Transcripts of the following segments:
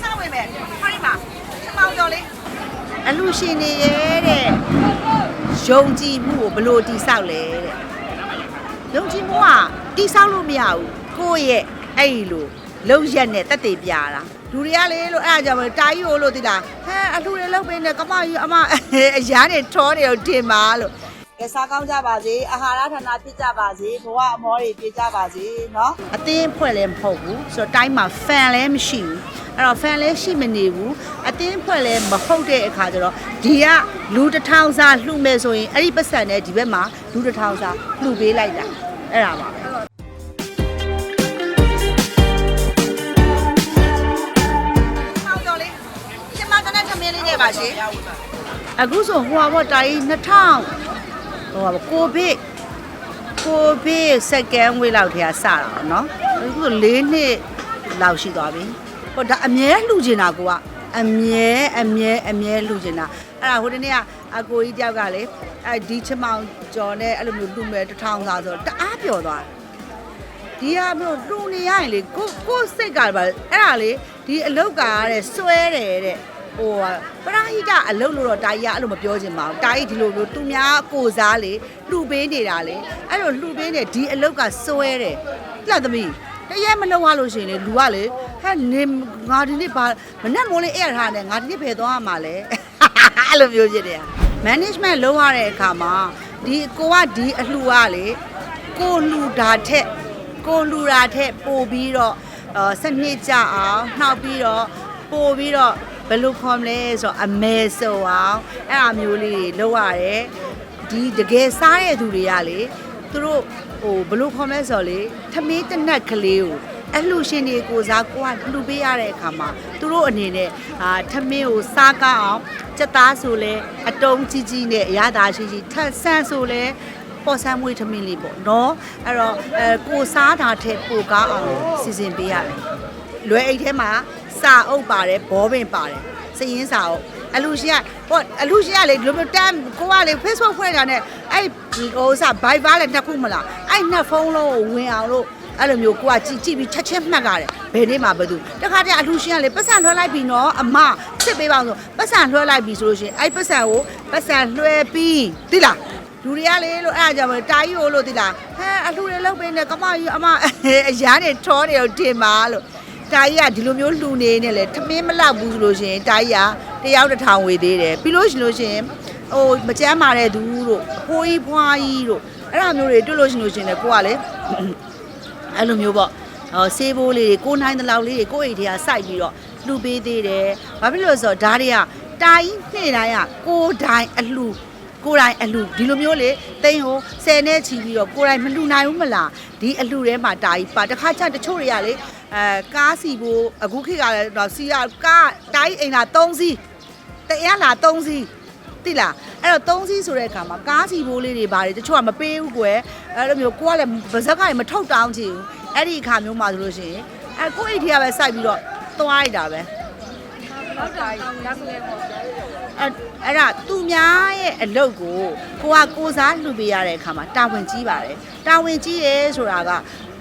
စဝင်မယ်ဟောဒီမှာချမောင်ကျော်လေးအလူရှင်နေရဲ့တဲ့ယုံကြည်မှုကိုဘယ်လို့တိဆောက်လဲတဲ့ယုံကြည်မှုကတိဆောက်လို့မရဘူးကိုယ့်ရဲ့အဲ့ဒီလိုလုံရက်နဲ့တက်တည်ပြတာလူတွေကလေလို့အဲ့ဒါကြောင့်မလို့တာကြီးကိုလို့တိတာဟဲအလှတွေလောက်ပေးနေကမကြီးအမအရန်နေထောနေတော့တင်ပါလို့ ကဲစားကောင်းကြပါစေအာဟာရဌာနပြည့်ကြပါစေဘဝအမောတွေပြည့်ကြပါစေเนาะအသင်းဖွဲ့လည်းမဟုတ်ဘူးဆိုတော့တိုင်းမှာ fan လည်းမရှိဘူးအဲ့တော့ fan လည်းရှိမနေဘူးအသင်းဖွဲ့လည်းမဟုတ်တဲ့အခါကျတော့ဒီကလူတစ်ထောင်စာလှူမဲ့ဆိုရင်အဲ့ဒီပတ်စံနဲ့ဒီဘက်မှာလူတစ်ထောင်စာလှူပေးလိုက်တာအဲ့ဒါပါပဲမောင်ကျော်လေးရှင်မကနဲ့သမင်းလေးနဲ့ပါရှင်အခုဆိုဟိုဘောတာကြီး2000 ဟိုပါကိုဗစ်ကိုဗစ် second wave လောက်တည်းကစတာပေါ့နော်အခု၄နှစ်လောက်ရှိသွားပြီဟိုဒါအမြဲလှူကျင်တာကိုကအမြဲအမြဲအမြဲလှူကျင်တာအဲ့ဒါဟိုတနေ့ကအကိုကြီးတယောက်ကလေအဲ့ဒီချမောင်ကျော်နဲ့အဲ့လိုမျိုးလှူမယ်တထောင်သာဆိုတအားပျော်သွားတယ်ဒီဟာမျိုးလှူနေရရင်လေကိုကိုစိတ်ကပါအဲ့ဒါလေဒီအလောက်ကရတဲ့စွဲတယ်တဲ့ ဟိုပရာဟိတအလုတ်လို့တော့တာကြီးကအဲ့လိုမပြောချင်ပါဘူးတာကြီးဒီလိုမျိုးသူများကိုစားလေလှူပေးနေတာလေအဲ့လိုလှူပေးနေဒီအလုတ်ကစွဲတယ်လက်သမီးတရက်မလုံးရလို့ရှိရင်လေလူကလေဟဲ့နေငါဒီနေ့ဘာမနဲ့မိုးလေးအဲ့ရထားတယ်ငါဒီနေ့ဖယ်သွားရမှာလဲအဲ့လိုမျိုးဖြစ်တယ် management လုပ်ရတဲ့အခါမှာဒီကိုကဒီအလှူကလေကိုလှူတာထက်ကိုလူရာထက်ပို့ပြီးတော့အာစနစ်ကြအောင်နှောက်ပြီးတော့ပို့ပြီးတော့ ဘယ်လိုခေါ်မလဲဆိုတော့အမဲဆိုအောင်အဲ့အမျိုးလေးတွေလုပ်ရတယ်ဒီတကယ်စားတဲ့သူတွေကလေသူတို့ဟိုဘယ်လိုခေါ်မလဲဆိုတော့လေထမင်းတစ်နက်ကလေးကိုအလှရှင်တွေကိုစားကိုကလှူပေးရတဲ့အခါမှာသူတို့အနေနဲ့အာထမင်းကိုစားကောင်းအောင်စက်သားဆိုလဲအတုံးကြီးကြီးနဲ့အရသာရှိရှိထက်ဆန်းဆိုလဲပေါ်ဆန်းမွေးထမင်းလေးပေါ့နော်အဲ့တော့အဲကိုစားတာထက်ပိုကားအောင်စီစဉ်ပေးရတယ်လွယ်အိတ်ထဲမှာ စာအုပ်ပါတယ်ဘောပင်ပါတယ်စည်ရင်းစာအုပ်အလူရှင်ကဟောအလူရှင်ကလေဒီလိုမျိုးတမ်းကိုကလေ Facebook ဖွဲ့တာနဲ့အဲ့ဟိုစာ Viber လည်းနှစ်ခုမလားအဲ့နှစ်ဖုန်းလုံးကိုဝင်အောင်လို့အဲ့လိုမျိုးကိုကကြည့်ကြည့်ပြီးချက်ချင်းမှတ်ကြတယ်ဘယ်နေ့မှဘယ်သူတခါတည်းအလူရှင်ကလေပတ်စံလွှဲလိုက်ပြီနော်အမစစ်ပေးပါအောင်ဆိုပတ်စံလွှဲလိုက်ပြီဆိုလို့ရှိရင်အဲ့ပတ်စံကိုပတ်စံလွှဲပြီးသိလားလူတွေကလေလို့အဲ့ဒါကြောင့်မလို့တာကြီးကိုလို့တိလားဟဲအလှတွေလောက်ပေးနေကမကြီးအမအရန်နေထောနေတော့တင်ပါလို့ တာကြီးကဒီလိုမျိုးလှူနေနေလေထမင်းမလောက်ဘူးဆိုလို့ရှိရင်တာကြီးကတယောက်တစ်ထောင်ဝေသေးတယ်ပြီးလို့ရှိလို့ရှိရင်ဟိုမကြမ်းမာတဲ့သူတို့အဖိုးကြီးဖွားကြီးတို့အဲ့ဒါမျိုးတွေတွေ့လို့ရှိလို့ရှိရင်လေကိုကလေအဲ့လိုမျိုးပေါ့ဟောဆေးဘိုးလေးတွေကိုနိုင်တဲ့လောက်လေးတွေကိုအိတ်ထဲကစိုက်ပြီးတော့လှူပေးသေးတယ်ဘာဖြစ်လို့လဲဆိုတော့ဓာတ်တွေကတာကြီးနေ့တိုင်းကကိုတိုင်းအလှကိုယ်တိုင်အလှဒီလိုမျိုးလေတိန်ကိုဆယ်နဲ့ချီပြီးတော့ကိုယ်တိုင်မလှနိုင်ဘူးမလားဒီအလှထဲမှာတာကြီးပါတစ်ခါချတချို့တွေကလေ အဲကားစီဖို့အခုခေတ်ကလည်းတော့စီကကားတာကြီးအိမ်လာ3စီးတရားလာ3စီးတိလားအဲ့တော့3စီးဆိုတဲ့အခါမှာကားစီဖို့လေးတွေပါတယ်တချို့ကမပေးဘူးကွယ်အဲ့လိုမျိုးကိုကလည်းဗဇက်ကလည်းမထုတ်တောင်းချင်ဘူးအဲ့ဒီအခါမျိုးမှာဆိုလို့ရှိရင်အဲကိုယ့်အိတ်ထဲကပဲစိုက်ပြီးတော့သွားလိုက်တာပဲလောက်တာရမလဲပေါ့အဲ့အဲ့ဒါသူများရဲ့အလုပ်ကိုကိုကကိုစားလှူပေးရတဲ့အခါမှာတာဝန်ကြီးပါတယ်တာဝန်ကြီးရဲဆိုတာက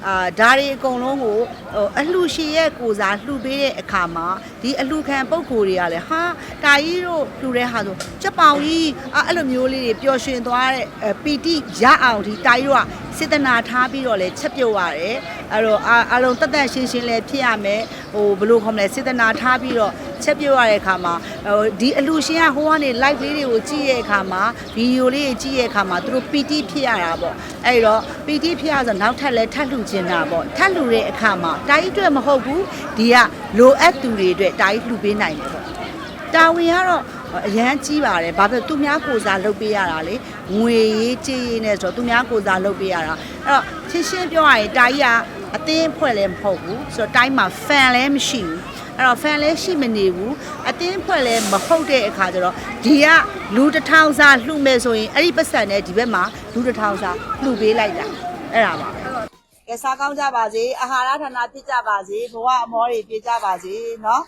အာဒါတွေအကုန်လုံးကိုဟိုအလှရှင်ရဲ့ကိုစားလှူပေးတဲ့အခါမှာဒီအလှခံပုံကိုယ်တွေကလည်းဟာတာကြီးတို့လှူတဲ့ဟာဆိုချက်ပေါင်ကြီးအာအဲ့လိုမျိုးလေးတွေပျော်ရွှင်သွားတဲ့အဲပီတိရအောင်ဒီတာကြီးတို့ကစေတနာထားပြီးတော့လဲချက်ပြုတ်ရတယ်အဲ့တော့အာအလုံးတက်တက်ရှင်းရှင်းလဲဖြစ်ရမယ်ဟိုဘယ်လိုခေါ်မလဲစေတနာထားပြီးတော့ ချက်ပြုတ်ရတဲ့အခါမှာဟိုဒီအလှရှင်ကဟိုကနေ live လေးတွေကိုကြည့်ရဲ့အခါမှာဗီဒီယိုလေးတွေကြည့်ရဲ့အခါမှာသူတို့ပီတိဖြစ်ရတာပေါ့အဲ့တော့ပီတိဖြစ်ရဆိုနောက်ထပ်လဲထပ်လှူချင်တာပေါ့ထပ်လှူတဲ့အခါမှာတာကြီးအတွက်မဟုတ်ဘူးဒီကလိုအပ်သူတွေအတွက်တာကြီးလှူပေးနိုင်တယ်ပေါ့တာဝန်ကတော့အရန်ကြီးပါတယ်ဘာဖြစ်လို့သူများကိုစားလုပ်ပေးရတာလေငွေရေးကြေးရေးနဲ့ဆိုတော့သူများကိုစားလုပ်ပေးရတာအဲ့တော့ရှင်းရှင်းပြောရရင်တာကြီးကအသင်းဖွဲ့လည်းမဟုတ်ဘူးဆိုတော့တိုင်းမှာ fan လည်းမရှိဘူး အဲ့တော့ fan လည်းရှိမနေဘူးအသင်းဖွဲ့လည်းမဟုတ်တဲ့အခါကျတော့ဒီကလူတစ်ထောင်စာလှူမဲ့ဆိုရင်အဲ့ဒီပတ်စံနဲ့ဒီဘက်မှာလူတစ်ထောင်စာလှူပေးလိုက်တာအဲ့ဒါပါပဲကဲစားကောင်းကြပါစေအာဟာရဌာနပြည့်ကြပါစေဘဝအမောတွေပြည့်ကြပါစေเนาะ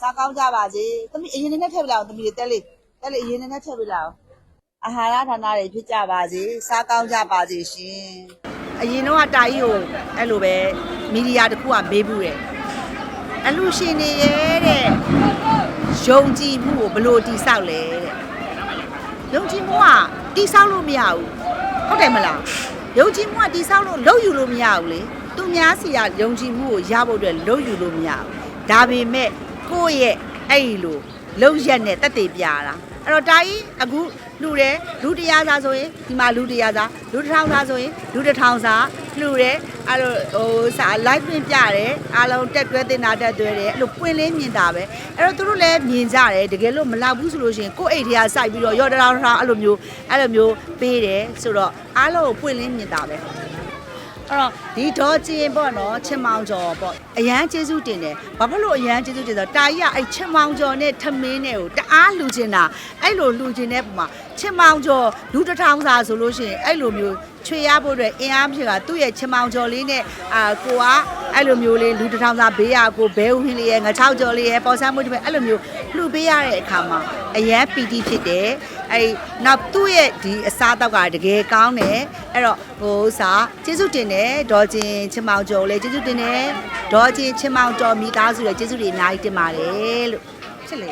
စားကောင်းကြပါစေ။သမီးအရင်နဲ့ထည့်ပြလိုက်အောင်သမီးတွေတက်လေးတက်လေးအရင်နဲ့ထည့်ပြလိုက်အောင်။အာဟာရဌာနတွေဖြစ်ကြပါစေ။စားကောင်းကြပါစေရှင်။အရင်တော့တာကြီးကိုအဲ့လိုပဲမီဒီယာတစ်ခုကမေးဘူးတယ်။ အလူရှင်နေရဲ့တဲ့ယုံကြည်မှုကိုဘယ်လို့တိဆောက်လဲတဲ့ယုံကြည်မှုကတိဆောက်လို့မရဘူးဟုတ်တယ်မလားယုံကြည်မှုကတိဆောက်လို့လုပ်ယူလို့မရဘူးလေသူများစီကယုံကြည်မှုကိုရဖို့အတွက်လုပ်ယူလို့မရဘူးဒါပေမဲ့ကိုယ့်ရဲ့အဲ့ဒီလိုလုံရက်နဲ့တက်တည်ပြတာအဲ့တော့ဒါကြီးအခုလူတယ်လူတရားစားဆိုရင်ဒီမှာလူတရားစားလူတစ်ထောင်စားဆိုရင်လူတစ်ထောင်စား လူတယ်အဲ့လိုဟိုစာ live ပြင်ပြတယ်အားလုံးတက်တွဲတင်တာတက်တွဲတယ်အဲ့လိုပွင့်လင်းမြင်တာပဲအဲ့တော့သူတို့လည်းမြင်ကြတယ်တကယ်လို့မလောက်ဘူးဆိုလို့ရှိရင်ကိုယ့်အိတ်ထဲကစိုက်ပြီးတော့ရော့တထောင်ထောင်အဲ့လိုမျိုးအဲ့လိုမျိုးပေးတယ်ဆိုတော့အားလုံးကိုပွင့်လင်းမြင်တာပဲ အဲ့တော့ဒီဒေါ်ကျင်ပေါ့နော်ချင်မောင်ကျော်ပေါ့အရန်ကျေးဇူးတင်တယ်ဘာဖြစ်လို့အရန်ကျေးဇူးတင်ဆိုတော့တာကြီးကအဲ့ချင်မောင်ကျော်နဲ့ထမင်းနဲ့ကိုတအားလူချင်တာအဲ့လိုလူချင်တဲ့ပုံမှာချင်မောင်ကျော်လူတစ်ထောင်စာဆိုလို့ရှိရင်အဲ့လိုမျိုးချွေရဖို့အတွက်အင်အားဖြစ်တာသူ့ရဲ့ချင်မောင်ကျော်လေးနဲ့အာကိုကအဲ့လိုမျိုးလေးလူတစ်ထောင်စာဘေးရကိုဘဲဦးဟင်းလေးရဲ့ငချောက်ကျော်လေးရဲ့ပေါ်ဆန်းမှုတွေပဲအဲ့လိုမျိုး လှူပေးရတဲ့အခါမှာအရန်ပီတိဖြစ်တယ်အဲ့နောက်သူ့ရဲ့ဒီအစားအသောက်ကတကယ်ကောင်းတယ်အဲ့တော့ဟိုဥစားကျေးဇူးတင်တယ်ဒေါ်ကျင်ချင်မောင်ကျော်လည်းကျေးဇူးတင်တယ်ဒေါ်ကျင်ချင်မောင်ကျော်မိသားစုလည်းကျေးဇူးတွေအများကြီးတင်ပါတယ်လို့ချစ်လေ